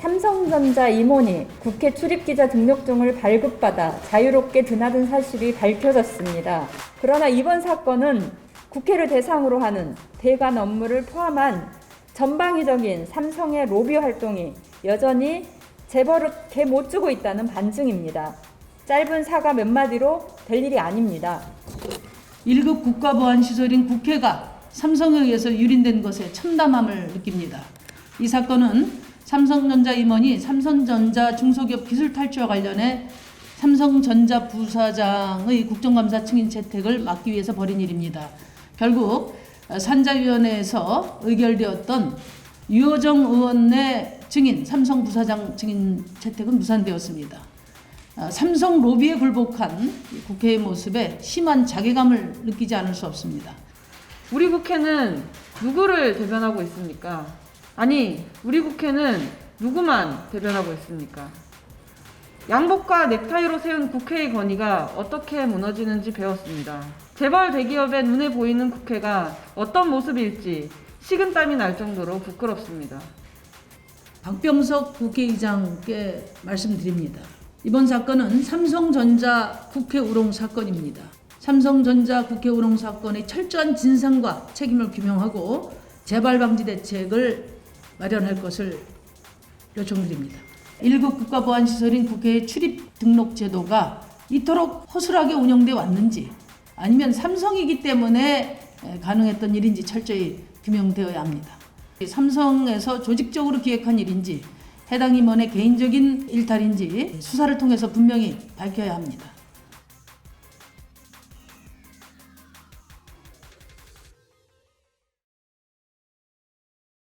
삼성전자 임원이 국회 출입기자 등록증을 발급받아 자유롭게 드나든 사실이 밝혀졌습니다. 그러나 이번 사건은 국회를 대상으로 하는 대관 업무를 포함한 전방위적인 삼성의 로비 활동이 여전히 재벌에 못 주고 있다는 반증입니다. 짧은 사과 몇 마디로 될 일이 아닙니다. 1급 국가보안시설인 국회가 삼성에 의해서 유린된 것에 참담함을 느낍니다. 이 사건은 삼성전자 임원이 삼성전자 중소기업 기술 탈취와 관련해 삼성전자 부사장의 국정감사 승인 채택을 막기 위해서 벌인 일입니다. 결국 산자위원회에서 의결되었던 유호정 의원 의 증인, 삼성 부사장 증인 채택은 무산되었습니다. 아, 삼성 로비에 굴복한 이 국회의 모습에 심한 자괴감을 느끼지 않을 수 없습니다. 우리 국회는 누구를 대변하고 있습니까? 아니, 우리 국회는 누구만 대변하고 있습니까? 양복과 넥타이로 세운 국회의 권위가 어떻게 무너지는지 배웠습니다. 재벌 대기업의 눈에 보이는 국회가 어떤 모습일지 식은땀이 날 정도로 부끄럽습니다. 박병석 국회의장께 말씀드립니다. 이번 사건은 삼성전자 국회 우롱 사건입니다. 삼성전자 국회 우롱 사건의 철저한 진상과 책임을 규명하고 재발 방지 대책을 마련할 것을 요청드립니다. 1급 국가보안시설인 국회의 출입 등록 제도가 이토록 허술하게 운영돼 왔는지 아니면 삼성이기 때문에 에, 가능했던 일인지 철저히 규명되어야 합니다. 삼성에서 조직적으로 기획한 일인지 해당 임원의 개인적인 일탈인지 수사를 통해서 분명히 밝혀야 합니다.